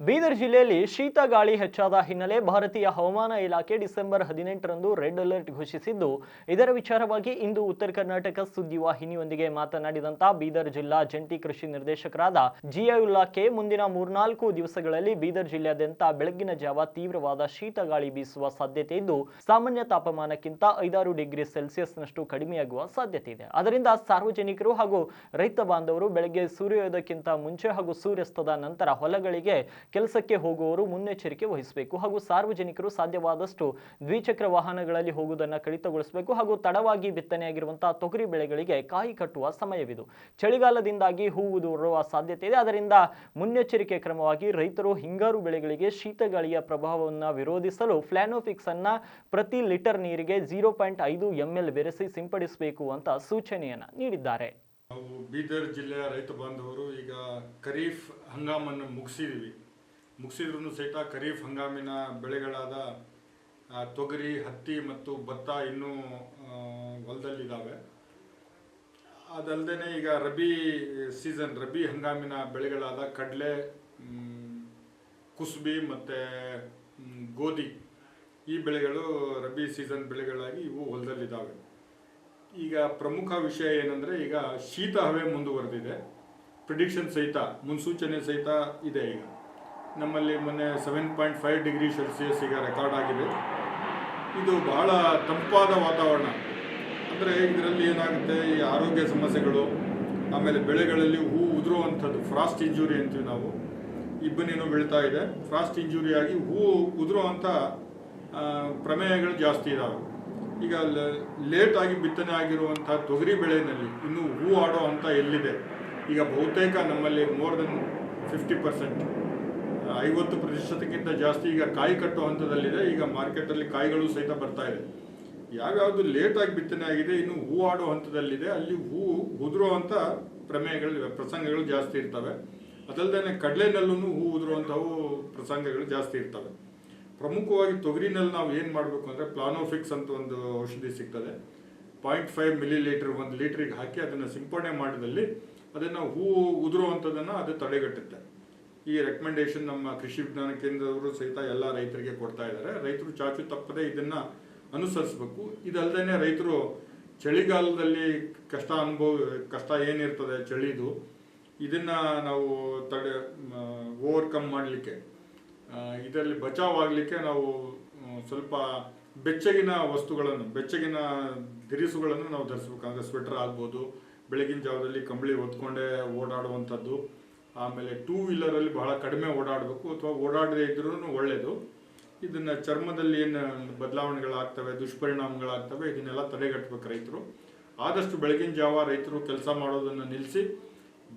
ಬೀದರ್ ಜಿಲ್ಲೆಯಲ್ಲಿ ಶೀತ ಗಾಳಿ ಹೆಚ್ಚಾದ ಹಿನ್ನೆಲೆ ಭಾರತೀಯ ಹವಾಮಾನ ಇಲಾಖೆ ಡಿಸೆಂಬರ್ ಹದಿನೆಂಟರಂದು ರೆಡ್ ಅಲರ್ಟ್ ಘೋಷಿಸಿದ್ದು. ಇದರ ವಿಚಾರವಾಗಿ ಇಂದು ಉತ್ತರ ಕರ್ನಾಟಕ ಸುದ್ದಿವಾಹಿನಿಯೊಂದಿಗೆ ಮಾತನಾಡಿದಂತ ಬೀದರ್ ಜಿಲ್ಲಾ ಜಂಟಿ ಕೃಷಿ ನಿರ್ದೇಶಕರಾದ ಜಿಯಾ ಕೆ ಮುಂದಿನ ಮೂರ್ನಾಲ್ಕು ದಿವಸಗಳಲ್ಲಿ ಬೀದರ್ ಜಿಲ್ಲೆಯಾದ್ಯಂತ ಬೆಳಗಿನ ಜಾವ ತೀವ್ರವಾದ ಶೀತ ಗಾಳಿ ಬೀಸುವ ಸಾಧ್ಯತೆ ಇದ್ದು, ಸಾಮಾನ್ಯ ತಾಪಮಾನಕ್ಕಿಂತ ಐದಾರು ಡಿಗ್ರಿ ಸೆಲ್ಸಿಯಸ್ನಷ್ಟು ಕಡಿಮೆಯಾಗುವ ಸಾಧ್ಯತೆ ಇದೆ. ಅದರಿಂದ ಸಾರ್ವಜನಿಕರು ಹಾಗೂ ರೈತ ಬಾಂಧವರು ಬೆಳಗ್ಗೆ ಸೂರ್ಯೋದಯಕ್ಕಿಂತ ಮುಂಚೆ ಹಾಗೂ ಸೂರ್ಯಾಸ್ತದ ನಂತರ ಹೊಲಗಳಿಗೆ ಕೆಲಸಕ್ಕೆ ಹೋಗುವವರು ಮುನ್ನೆಚ್ಚರಿಕೆ ವಹಿಸಬೇಕು ಹಾಗೂ ಸಾರ್ವಜನಿಕರು ಸಾಧ್ಯವಾದಷ್ಟು ದ್ವಿಚಕ್ರ ವಾಹನಗಳಲ್ಲಿ ಹೋಗುವುದನ್ನು ಕಡಿತಗೊಳಿಸಬೇಕು ಹಾಗೂ ತಡವಾಗಿ ಬಿತ್ತನೆಯಾಗಿರುವಂತಹ ತೊಗರಿ ಬೆಳೆಗಳಿಗೆ ಕಾಯಿ ಕಟ್ಟುವ ಸಮಯವಿದು. ಚಳಿಗಾಲದಿಂದಾಗಿ ಹೂವು ದೂರುವ ಸಾಧ್ಯತೆ ಇದೆ. ಅದರಿಂದ ಮುನ್ನೆಚ್ಚರಿಕೆ ಕ್ರಮವಾಗಿ ರೈತರು ಹಿಂಗಾರು ಬೆಳೆಗಳಿಗೆ ಶೀತಗಾಳಿಯ ಪ್ರಭಾವವನ್ನು ವಿರೋಧಿಸಲು ಫ್ಲಾನೋಫಿಕ್ಸ್ ಅನ್ನ ಪ್ರತಿ ಲೀಟರ್ ನೀರಿಗೆ ಜೀರೋ ಪಾಯಿಂಟ್ ಐದು ಎಂಎಲ್ ಬೆರೆಸಿ ಸಿಂಪಡಿಸಬೇಕು ಅಂತ ಸೂಚನೆಯನ್ನ ನೀಡಿದ್ದಾರೆ. ಬೀದರ್ ಜಿಲ್ಲೆಯ ರೈತ ಬಾಂಧವರು ಈಗ ಖರೀಫ್ ಹಂಗಾಮನ್ನು ಮುಗಿಸಿದ್ವಿ ಮುಗಿಸಿದ್ರು ಸಹಿತ ಖರೀಫ್ ಹಂಗಾಮಿನ ಬೆಳೆಗಳಾದ ತೊಗರಿ, ಹತ್ತಿ ಮತ್ತು ಭತ್ತ ಇನ್ನೂ ಹೊಲದಲ್ಲಿದ್ದಾವೆ ಅದಲ್ಲದೆ ಈಗ ರಬಿ ಸೀಸನ್, ರಬಿ ಹಂಗಾಮಿನ ಬೆಳೆಗಳಾದ ಕಡಲೆ ಕುಸುಬಿ ಮತ್ತು ಗೋಧಿ, ಈ ಬೆಳೆಗಳು ರಬಿ ಸೀಸನ್ ಬೆಳೆಗಳಾಗಿ ಇವು ಹೊಲದಲ್ಲಿದ್ದಾವೆ ಈಗ ಪ್ರಮುಖ ವಿಷಯ ಏನಂದರೆ ಈಗ ಶೀತ ಹವೆ ಮುಂದುವರೆದಿದೆ. ಪ್ರಿಡಿಕ್ಷನ್ ಸಹಿತ, ಮುನ್ಸೂಚನೆ ಸಹಿತ ಇದೆ ಈಗ. ನಮ್ಮಲ್ಲಿ ಮೊನ್ನೆ seven point five degree Celsius ಈಗ ರೆಕಾರ್ಡ್ ಆಗಿದೆ. ಇದು ಬಹಳ ತಂಪಾದ ವಾತಾವರಣ. ಅಂದರೆ ಇದರಲ್ಲಿ ಏನಾಗುತ್ತೆ? ಈ ಆರೋಗ್ಯ ಸಮಸ್ಯೆಗಳು, ಆಮೇಲೆ ಬೆಳೆಗಳಲ್ಲಿ ಹೂ ಉದುರುವಂಥದ್ದು ಫ್ರಾಸ್ಟ್ ಇಂಜುರಿ ಅಂತೀವಿ ನಾವು. ಇಬ್ಬನೇನೋ ಬೀಳ್ತಾ ಇದೆ. ಫ್ರಾಸ್ಟ್ ಇಂಜುರಿ ಆಗಿ ಹೂ ಉದುರುವಂಥ ಪ್ರಮೇಯಗಳು ಜಾಸ್ತಿ ಇದಾವೆ. ಈಗ ಲೇಟ್ ಆಗಿ ಬಿತ್ತನೆ ಆಗಿರುವಂಥ ತೊಗರಿ ಬೆಳೆಯಲ್ಲಿ ಇನ್ನೂ ಹೂ ಆಡೋ ಅಂತ ಎಲ್ಲಿದೆ? ಈಗ ಬಹುತೇಕ ನಮ್ಮಲ್ಲಿ ಮೋರ್ ದೆನ್ ಫಿಫ್ಟಿ ಪರ್ಸೆಂಟ್ ಐವತ್ತು ಪ್ರತಿಶತಕ್ಕಿಂತ ಜಾಸ್ತಿ ಈಗ ಕಾಯಿ ಕಟ್ಟೋ ಹಂತದಲ್ಲಿದೆ. ಈಗ ಮಾರ್ಕೆಟಲ್ಲಿ ಕಾಯಿಗಳು ಸಹಿತ ಬರ್ತಾ ಇದೆ. ಯಾವ್ಯಾವುದು ಲೇಟಾಗಿ ಬಿತ್ತನೆ ಆಗಿದೆ, ಇನ್ನು ಹೂ ಆಡೋ ಹಂತದಲ್ಲಿದೆ. ಅಲ್ಲಿ ಹೂ ಉದುರುವಂಥ ಪ್ರಮೇಯಗಳು, ಪ್ರಸಂಗಗಳು ಜಾಸ್ತಿ ಇರ್ತವೆ. ಅದಲ್ಲದೆ ಕಡಲೆನಲ್ಲೂ ಹೂ ಉದುರುವಂಥವು ಪ್ರಸಂಗಗಳು ಜಾಸ್ತಿ ಇರ್ತವೆ. ಪ್ರಮುಖವಾಗಿ ತೊಗರಿನಲ್ಲಿ ನಾವು ಏನು ಮಾಡಬೇಕು ಅಂದರೆ ಪ್ಲಾನೋಫಿಕ್ಸ್ ಅಂತ ಒಂದು ಔಷಧಿ ಸಿಗ್ತದೆ. ಪಾಯಿಂಟ್ ಫೈವ್ ಮಿಲಿ ಲೀಟರ್ ಒಂದು ಲೀಟ್ರಿಗೆ ಹಾಕಿ ಅದನ್ನು ಸಿಂಪಡಣೆ ಮಾಡಿದಲ್ಲಿ ಅದನ್ನು ಹೂ ಉದುರುವಂಥದ್ದನ್ನು ಅದು ತಡೆಗಟ್ಟುತ್ತೆ. ಈ ರೆಕಮೆಂಡೇಶನ್ ನಮ್ಮ ಕೃಷಿ ವಿಜ್ಞಾನ ಕೇಂದ್ರದವರು ಸಹಿತ ಎಲ್ಲ ರೈತರಿಗೆ ಕೊಡ್ತಾ ಇದ್ದಾರೆ. ರೈತರು ಚಾಚು ತಪ್ಪದೆ ಇದನ್ನ ಅನುಸರಿಸಬೇಕು. ಇದಲ್ಲದೆ ರೈತರು ಚಳಿಗಾಲದಲ್ಲಿ ಕಷ್ಟ ಅನುಭವ, ಕಷ್ಟ ಏನಿರ್ತದೆ ಚಳಿದು, ಇದನ್ನ ನಾವು ತಡೆ ಓವರ್ಕಮ್ ಮಾಡಲಿಕ್ಕೆ ಇದರಲ್ಲಿ ಬಚಾವ್ ಆಗಲಿಕ್ಕೆ ನಾವು ಸ್ವಲ್ಪ ಬೆಚ್ಚಗಿನ ವಸ್ತುಗಳನ್ನು, ಬೆಚ್ಚಗಿನ ದಿರಿಸುಗಳನ್ನು ನಾವು ಧರಿಸ್ಬೇಕು. ಅಂದರೆ ಸ್ವೆಟರ್ ಆಗ್ಬೋದು, ಬೆಳಗಿನ ಜಾವದಲ್ಲಿ ಕಂಬಳಿ ಹೊತ್ಕೊಂಡೇ ಓಡಾಡುವಂಥದ್ದು ಆಮೇಲೆ ಟೂ ವೀಲರಲ್ಲಿ ಬಹಳ ಕಡಿಮೆ ಓಡಾಡಬೇಕು ಅಥವಾ ಓಡಾಡದೇ ಇದ್ರೂ ಒಳ್ಳೆಯದು ಇದನ್ನ ಚರ್ಮದಲ್ಲಿ ಏನು ಬದಲಾವಣೆಗಳಾಗ್ತವೆ, ದುಷ್ಪರಿಣಾಮಗಳಾಗ್ತವೆ, ಇದನ್ನೆಲ್ಲ ತಡೆಗಟ್ಟಬೇಕು ರೈತರು. ಆದಷ್ಟು ಬೆಳಗಿನ ಜಾವ ರೈತರು ಕೆಲಸ ಮಾಡೋದನ್ನು ನಿಲ್ಲಿಸಿ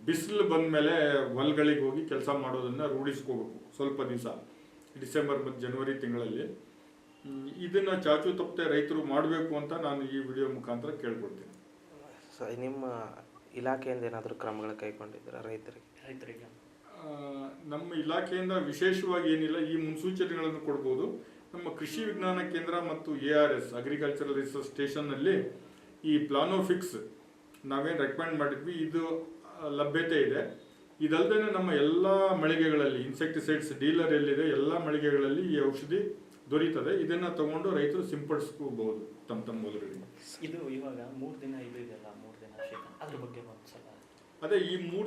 ಬಿಸಿಲು ಬಂದ ಮೇಲೆ ಹೊಲ್ಗಳಿಗೆ ಹೋಗಿ ಕೆಲಸ ಮಾಡೋದನ್ನು ರೂಢಿಸ್ಕೋಬೇಕು ಸ್ವಲ್ಪ ದಿವಸ. ಡಿಸೆಂಬರ್ ಮತ್ತು ಜನವರಿ ತಿಂಗಳಲ್ಲಿ. ಇದನ್ನು ಚಾಚು ತಪ್ಪದೆ ರೈತರು ಮಾಡಬೇಕು ಅಂತ ನಾನು ಈ ವಿಡಿಯೋ ಮುಖಾಂತರ ಕೇಳ್ಕೊಡ್ತೀನಿ ನಿಮ್ಮ ಇಲಾಖೆಯಿಂದ ಏನಾದರೂ ಕ್ರಮಗಳು ಕೈಗೊಂಡಿದ್ದೀರಾ ರೈತರಿಗೆ? ರೈತರಿಗೆ. ನಮ್ಮ ಇಲಾಖೆಯಿಂದ ವಿಶೇಷವಾಗಿ ಏನಿಲ್ಲ ಈ ಮುನ್ಸೂಚನೆಗಳನ್ನು ಕೊಡ್ಬೋದು. ನಮ್ಮ ಕೃಷಿ ವಿಜ್ಞಾನ ಕೇಂದ್ರ ಮತ್ತು A R S agricultural research ಸ್ಟೇಷನ್ನಲ್ಲಿ ಈ ಪ್ಲಾನೋಫಿಕ್ಸ್ ನಾವೇನು ರೆಕಮೆಂಡ್ ಮಾಡಿದ್ವಿ. ಇದು ಲಭ್ಯತೆ ಇದೆ. ಇದಲ್ಲದೆ ನಮ್ಮ ಎಲ್ಲ ಮಳಿಗೆಗಳಲ್ಲಿ ಇನ್ಸೆಕ್ಟಿಸೈಡ್ಸ್ ಡೀಲರ್ ಎಲ್ಲಿದೆ ಎಲ್ಲ ಮಳಿಗೆಗಳಲ್ಲಿ ಈ ಔಷಧಿ ದೊರೀತದೆ. ಇದನ್ನ ತಗೊಂಡು ರೈತರು ಸಿಂಪಡಿಸ್ಕೋಬಹುದು ತಮ್ಮ ತಮ್ಮ ಇದು ಇವಾಗ ಮೂರು ದಿನ ಇದು ಇದೆಯಲ್ಲ ಮೂರು ಅದ್ರ ಬಗ್ಗೆ ಒಂದ್ಸಲ. ಅದೇ ಈ ಮೂರು